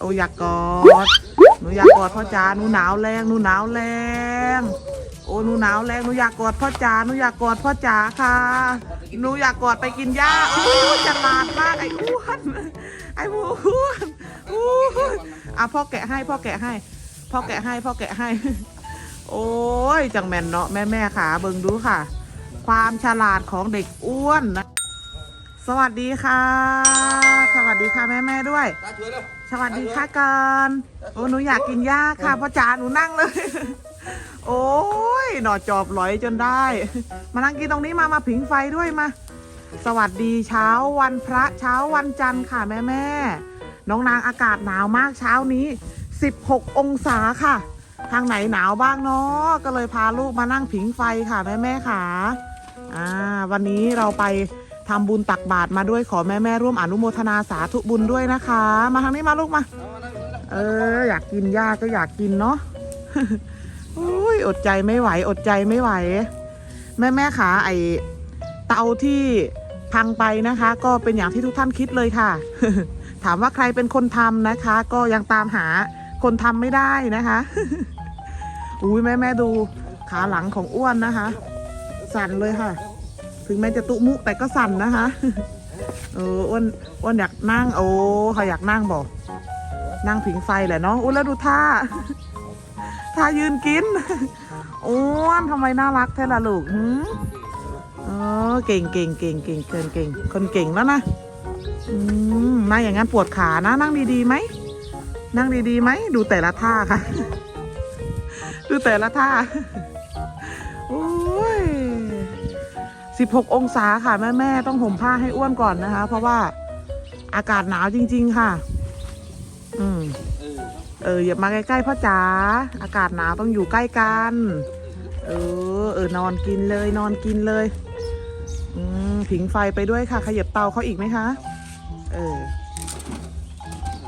โอ้อยากกอดหนูอยากกอดพ่อจ๋าหนูหนาวแรงหนูหนาวแรงโอ้หนูหนาวแรงหนูอยากกอดพ่อจ๋าหนูอยากกอดพ่อจ๋าค่ะหนูอยากกอดไปกินหญ้าโอ้ยฉลาดมากไอ้อ้วนไอ้อ้วนอ้วนอะพ่อแกะให้พ่อแกะให้พ่อแกะให้พ่อแกะให้ โอ้ยจังแมนเนาะแม่แม่ขาเบิ่งดูค่ะ ความฉลาดของเด็กอ้วนนะสวัสดีค่ะ สวัสดีค่ะแม่แม่ด้วยตาช่วยแล้ว สวัสดีค่ะก่อนโอ้หนูอยากกินหญ้าค่ะพ่อจ๋าหนูนั่งเลย โอ้ยหนอจอบหลอยจนได้ มานั่งกินตรงนี้มามาผิงไฟด้วยมา สวัสดีเช้าวันพระเช้าวันจันทร์ค่ะแม่แม่ๆน้องนางอากาศหนาวมากเช้านี้ 16 องศาค่ะ ทางไหนหนาวบ้างเนาะก็เลยพาลูกมานั่งผิงไฟค่ะแม่แม่ๆค่ะอ่าวันนี้เราไป ทำบุญตักบาตรมาด้วยขอแม่แม่ร่วมอนุโมทนาสาธุบุญด้วยนะคะ มาทางนี้มาลูกมา เออ อยากกินหญ้าก็อยากกินเนาะอุ้ยอดใจไม่ไหว อดใจไม่ไหว แม่แม่ขาไอเตาที่พังไปนะคะ ก็เป็นอย่างที่ทุกท่านคิดเลยค่ะ ถามว่าใครเป็นคนทำนะคะ ก็ยังตามหาคนทำไม่ได้นะคะอุ้ยแม่แม่ดูขาหลังของอ้วนนะคะ สั่นเลยค่ะ ถึงแม้จะตุมุแต่ก็สั่นนะคะเอออ้วนอ้วนอยากนั่งโอ้เขาอยากนั่งบอกนั่งผิงไฟแหละเนาะอุ้ยแล้วดูท่าท่ายืนกินอ้วนทำไมน่ารักแท้ละลูกหืมเออเก่งเก่งเก่งเก่งเกินเก่งคนเก่งแล้วนะอืมนั่งอย่างนั้นปวดขานะ นั่งดีๆไหมนั่งดีๆไหมดูแต่ละท่าค่ะ ดูแต่ละท่า 16 องศาค่ะแม่แม่ต้องห่มผ้าให้อ้วนก่อนนะคะ เพราะว่าอากาศหนาวจริง ๆ ค่ะ อืมเอออย่ามาใกล้ๆพ่อจ๋าอากาศหนาวต้องอยู่ใกล้กัน เออ เออนอนกินเลย นอนกินเลย อืมผิงไฟไปด้วยค่ะ ขยับเตาเขาอีกไหมคะ เออ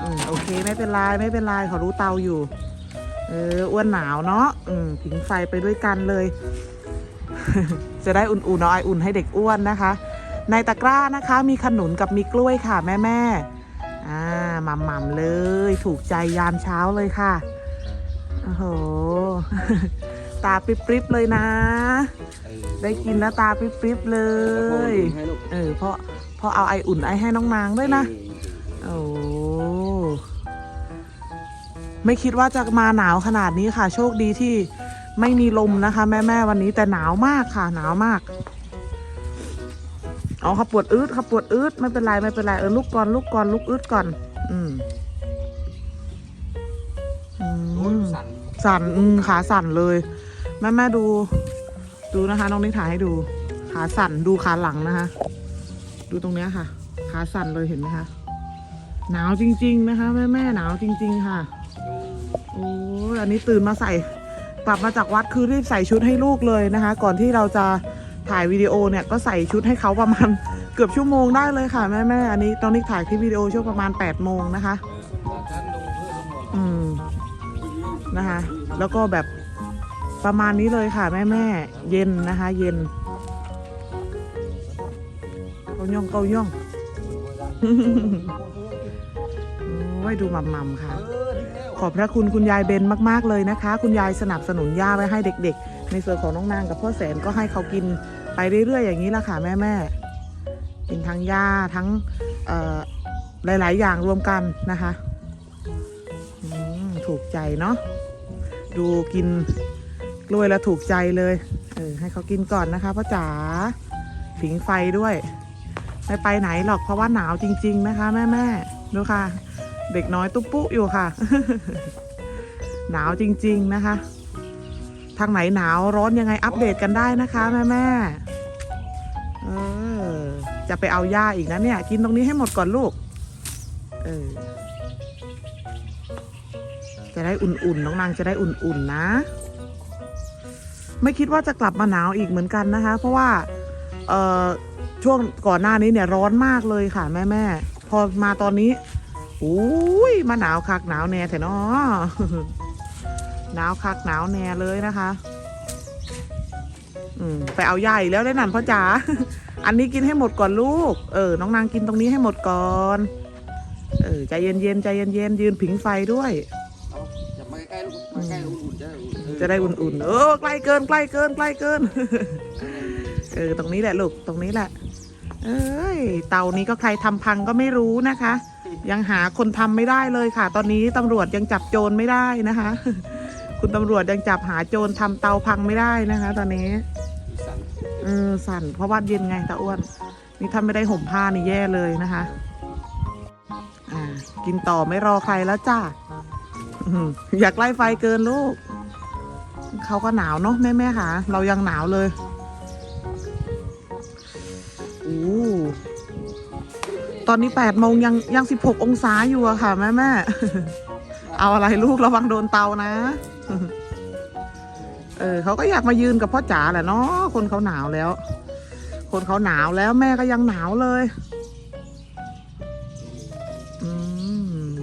อืมโอเคไม่เป็นไรไม่เป็นไรขอรู้เตาอยู่ เอออ้วนหนาวเนาะอืมผิงไฟไปด้วยกันเลย จะได้อุ่นๆเอาไออุ่นให้เด็กอ้วนนะคะ ในตะกร้านะคะมีขนุนกับมีกล้วยค่ะแม่แม่ๆอ่าหม่ำๆเลย ถูกใจยามเช้าเลยค่ะ โอ้โห ตาปริบๆเลยนะเออได้กินแล้วตาปริบๆเลแล้วพ่อยให้ลูกเออเพราะเพราะเอาไออุ่นไอให้น้องนางด้วยนะ โอ้ไม่คิดว่าจะมาหนาวขนาดนี้ค่ะ โชคดีที่ ไม่มีลมนะคะ แม่แม่ๆวันนี้แต่หนาวมากค่ะ หนาวมากอ๋อขับปวดอืดขับปวดอืดไม่เป็นไรไม่เป็นไรเออลุกก่อนลุกก่อนลุกอืดก่อน อืมอืโอ้ยมสั่นสั่นอืมขาสั่นเลย แม่แม่ดู ดูนะคะ น้องนิกถ่ายให้ดู ขาสั่นดูขาหลังนะคะ ดูตรงเนี้ยค่ะ ขาสั่นเลยเห็นไหมคะหนาวจริง ๆ นะคะ แม่แม่ๆหนาวจริง ๆ ค่ะโอ้ยอันนี้ตื่นมาใส่ กลับมาจากวัดคือรีบใส่ชุดให้ลูกเลยนะคะ ก่อนที่เราจะถ่ายวิดีโอเนี่ยก็ใส่ชุดให้เขาประมาณเกือบชั่วโมงได้เลยค่ะแม่แม่อันนี้ตอนนี้ถ่ายคลิปวิดีโอช่วงประมาณ8ปดโมงนะคะ อืมนะคะ แล้วก็แบบประมาณนี้เลยค่ะแม่แม่เย็นนะคะ เย็นเกาย่องเกาย่อง โอ้ยดูหม่ำๆค่ะ ขอบพระคุณคุณยายเบนมาก ๆ เลยนะคะ คุณยายสนับสนุนย่าไว้ให้เด็ก ๆ ในส่วนของน้องนางกับพ่อแสนก็ให้เขากินไปเรื่อย ๆ อย่างนี้ละค่ะแม่ๆกินทั้งย่าทั้งหลาย ๆ อย่างรวมกันนะคะถูกใจเนาะดูกินกล้วยแล้วถูกใจเลยเออให้เขากินก่อนนะคะพ่อจ๋าผิงไฟด้วย ไม่ไปไหนหรอกเพราะว่าหนาวจริง ๆ นะคะ แม่ๆ ดูค่ะ เด็กน้อยตุ๊ปปุ๊อยู่ค่ะ หนาวจริง ๆนะคะ ทางไหนหนาวร้อนยังไงอัปเดตกันได้นะคะ แม่แม่เออจะไปเอาหญ้าอีกนะเนี่ย กินตรงนี้ให้หมดก่อนลูก เออจะได้อุ่นๆ น้องนางจะได้อุ่นๆนะ ไม่คิดว่าจะกลับมาหนาวอีกเหมือนกันนะคะ เพราะว่า เอ่อช่วงก่อนหน้านี้เนี่ยร้อนมากเลยค่ะแม่แม่ อมาตอนนี้อุ้ยมาหนาวคักหนาวแน่แถเนาะหนาวคักหนาวแน่เลยนะคะ อืมไปเอาใหญ่แล้วได้นั่นพ่อจ๋าอันนี้กินให้หมดก่อนลูก เออ น้องนางกินตรงนี้ให้หมดก่อน เออ ใจเย็นๆใจเย็นๆยืนผิงไฟด้วยเอาจับมาใกล้ๆลูกมาใกล้ๆอุ่นๆจะได้อุ่นๆจะได้อุ่นๆ เออ ใกล้เกิน ใกล้เกิน ใกล้เกิน เออ ตรงนี้แหละลูก ตรงนี้แหละ เอ้ย เตานี้ก็ใครทำพังก็ไม่รู้นะคะ ยังหาคนทำไม่ได้เลยค่ะ ตอนนี้ตำรวจยังจับโจรไม่ได้นะคะ คุณตำรวจยังจับหาโจรทำเตาพังไม่ได้นะคะ ตอนนี้สั่นเออสั่นเพราะว่าเย็นไงตาอ้วน นี่ถ้าไม่ได้ห่มผ้านี่แย่เลยนะคะ อ่า กินต่อไม่รอใครแล้วจ้าอื้อหืออยากไล่ไฟเกินลูกเขาก็หนาวเนาะแม่แม่ค่ะ เรายังหนาวเลย ตอนนี้แปดโมงยังยังสิบหกองศาอยู่อะค่ะ แม่แม่เอาอะไรลูกระวังโดนเตานะ เออเขาก็อยากมายืนกับพ่อจ๋าแหละเนาะคนเขาหนาวแล้ว คนเขาหนาวแล้วแม่ก็ยังหนาวเลยอืม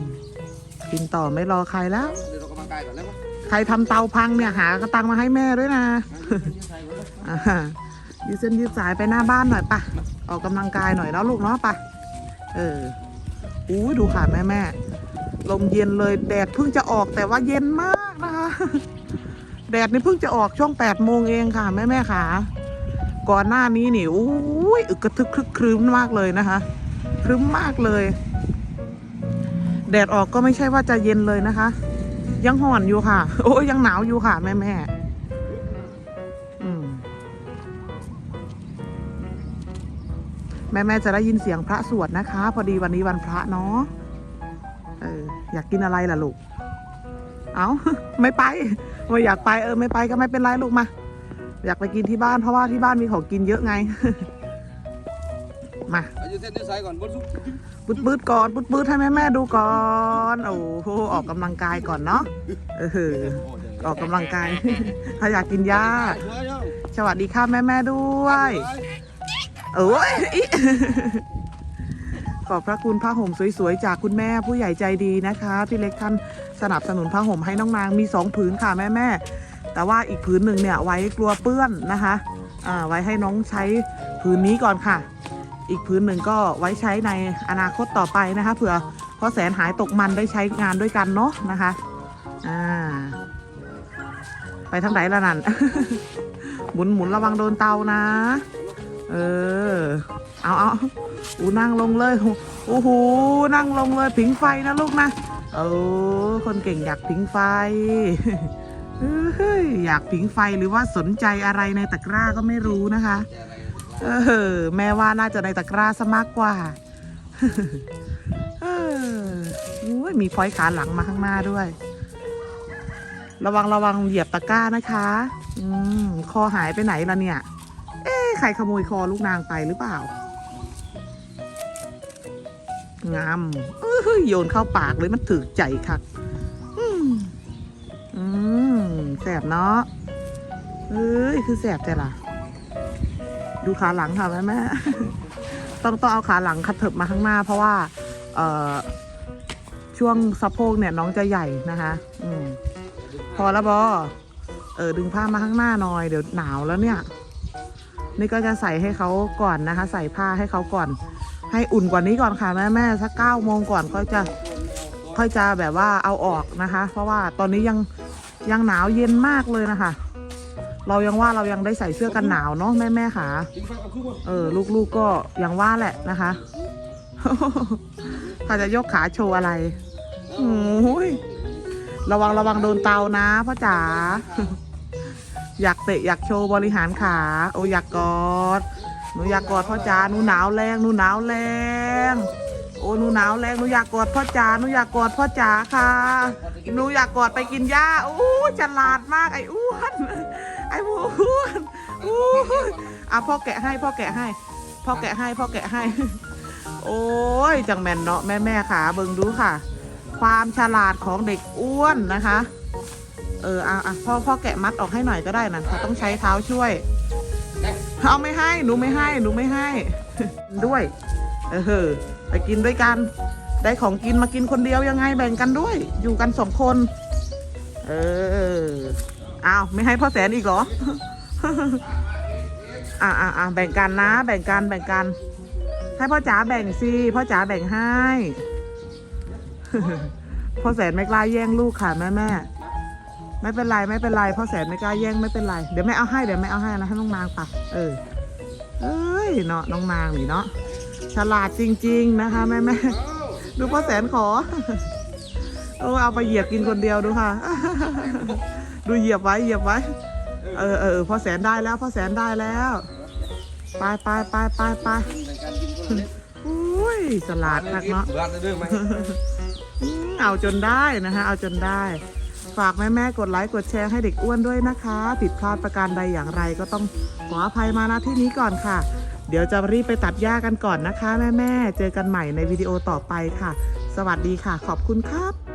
กินต่อไม่รอใครแล้วเดี๋ยวเรากำลังกายก่อนได้ปะใครทำเตาพังเนี่ยหากระตังมาให้แม่ด้วยนะยืนยืนยืนใส่ก่อนเลยอ่ายืดเส้นยืดสายไปหน้าบ้านหน่อยปะออกกำลังกายหน่อยแล้วลูกเนาะปะ เอออู้ยดูค่ะแม่แม่ลมเย็นเลยแดดเพิ่งจะออกแต่ว่าเย็นมากนะคะแดดนี่เพิ่งจะออกช่วงแปดโมงเองค่ะแม่แม่ค่ะก่อนหน้านี้นี่อู้ยอึกกระทึกครึกครึ้มมากเลยนะคะครึ้มมากเลย แดดออกก็ไม่ใช่ว่าจะเย็นเลยนะคะ ยังห่อนอยู่ค่ะ โอ้ยยังหนาวอยู่ค่ะแม่แม่ แม่แม่ๆจะได้ยินเสียงพระสวดนะคะ พอดีวันนี้วันพระเนาะเอออยากกินอะไรล่ะลูก เอาไม่ไปไม่อยากไปเออไม่ไปก็ไม่เป็นไรลูกมา อยากไปกินที่บ้านเพราะว่าที่บ้านมีของกินเยอะไง มาเอายืนเส้นยืนสายก่อนบนสุดปุดปืดก่อนปุดปืดให้แม่แม่ดูก่อน โอ้โหออกกำลังกายก่อนเนาะเออออกกำลังกาย ถ้าอยากกินหญ้าสวัสดีค่ะแม่แม่ด้วย เอ้ยอิขอบพระคุณผ้าห่มสวยๆ จากคุณแม่ผู้ใหญ่ใจดีนะคะ พี่เล็กท่านสนับสนุนผ้าห่มให้น้องนางมีสองผืนค่ะแม่ๆแต่ว่าอีกผืนหนึ่งเนี่ยไว้กลัวเปื้อนนะคะอ่าไว้ให้น้องใช้ผืนนี้ก่อนค่ะ อีกผืนหนึ่งก็ไว้ใช้ในอนาคตต่อไปนะคะเผื่อพ่อแสนหายตกมันได้ใช้งานด้วยกันเนาะนะคะอ่าไปทางไหนละนั่นหมุนหมุนระวังโดนเตานะ เออ เอาเอาอูนั่งลงเลยโอ้โหนั่งลงเลยผิงไฟนะลูกนะเออคนเก่งอยากผิงไฟเฮ้ยอยากผิงไฟหรือว่าสนใจอะไรในตะกร้าก็ไม่รู้นะคะ เออ แม่ว่าน่าจะในตะกร้าซะมากกว่า เอออุ้ยมีพลอยขาหลังมาข้างหน้าด้วย ระวังระวังเหยียบตะกร้านะคะ อืม คอหายไปไหนละเนี่ย ใครขโมยคอลูกนางไปหรือเปล่า งามโยนเข้าปากเลยมันถือใจค่ะอืมอืมแสบเนาะเอ้ย คือแสบแต่ละดูขาหลังค่ะแม่แม่ต้องต้องเอาขาหลังคัดเถิบมาข้างหน้า เพราะว่า เอ่อ ช่วงสะโพกเนี่ยน้องจะใหญ่นะคะ อืม พอแล้วบอเออดึงผ้ามาข้างหน้าหน่อย เดี๋ยวหนาวแล้วเนี่ย นี่ก็จะใส่ให้เขาก่อนนะคะ ใส่ผ้าให้เขาก่อน ให้อุ่นกว่านี้ก่อนค่ะแม่แม่สักเก้าโมงก่อนค่อยจะค่อยจะแบบว่าเอาออกนะคะ เพราะว่าตอนนี้ยังยังหนาวเย็นมากเลยนะคะ เรายังว่าเรายังได้ใส่เสื้อกันหนาวเนาะแม่แม่ค่ะ เออ ลูกๆก็ยังว่าแหละนะคะเขาจะยกขาโชว์อะไรโอ้ยระวังระวังโดนเตานะพ่อจ๋า อยากเตะอยากโชว์บริหารขาโออยากกอดหนูอยากกอดพ่อจ๋าหนูหนาวแรงหนูหนาวแรงโอ้หนูหนาวแรงหนูอยากกอดพ่อจ๋าหนูอยากกอดพ่อจ๋าค่ะหนูอยากกอดไปกินหญ้าโอ้ฉลาดมากไอ้อ้วนไอ้อ้วนอู้อะพ่อแกะให้พ่อแกะให้พ่อแกะให้พ่อแกะให้ โอ้ยจังแมนเนาะแม่แม่ขาเบิงดูค่ะ ความฉลาดของเด็กอ้วนนะคะ เอออะอะพ่อพ่อแกะมัดออกให้หน่อยก็ได้นะเขาต้องใช้เท้าช่วย เอาไม่ให้ หนูไม่ให้ หนูไม่ให้ ด้วย เออไปกินด้วยกัน ได้ของกินมากินคนเดียวยังไงแบ่งกันด้วย อยู่กันสองคน เอออ้าวไม่ให้พ่อแสนอีกเหรอ อ่าอ่าอ่าแบ่งกันนะ แบ่งกันแบ่งกัน ให้พ่อจ๋าแบ่งสิพ่อจ๋าแบ่งให้พ่อแสนไม่กล้าแย่งลูกค่ะแม่แม่ ไม่เป็นไรไม่เป็นไรพ่อแสนไม่กล้าแย่งไม่เป็นไร เดี๋ยวแม่เอาให้เดี๋ยวแม่เอาให้นะให้น้องนางไปเออเอ้ยเนาะน้องนางนี่เนาะฉลาดจริง ๆนะคะแม่แม่ดูพ่อแสนขอโอ้เอาไปเหยียบกินคนเดียวดูค่ะ ดูเหยียบไว้เหยียบไว้ เออเออพ่อแสนได้แล้วพ่อแสนได้แล้วไปไปไปไปไปอุ้ยฉลาดนักเนาะเดืองไหมเอาจนได้นะคะเอาจนได้ ฝากแม่แม่ๆกดไลค์กดแชร์ให้เด็กอ้วนด้วยนะคะ ผิดพลาดประการใดอย่างไรก็ต้องขออภัยมาณที่นี้ก่อนค่ะ เดี๋ยวจะรีบไปตัดหญ้ากันก่อนนะคะ แม่แม่ๆเจอกันใหม่ในวิดีโอต่อไปค่ะ สวัสดีค่ะ ขอบคุณครับ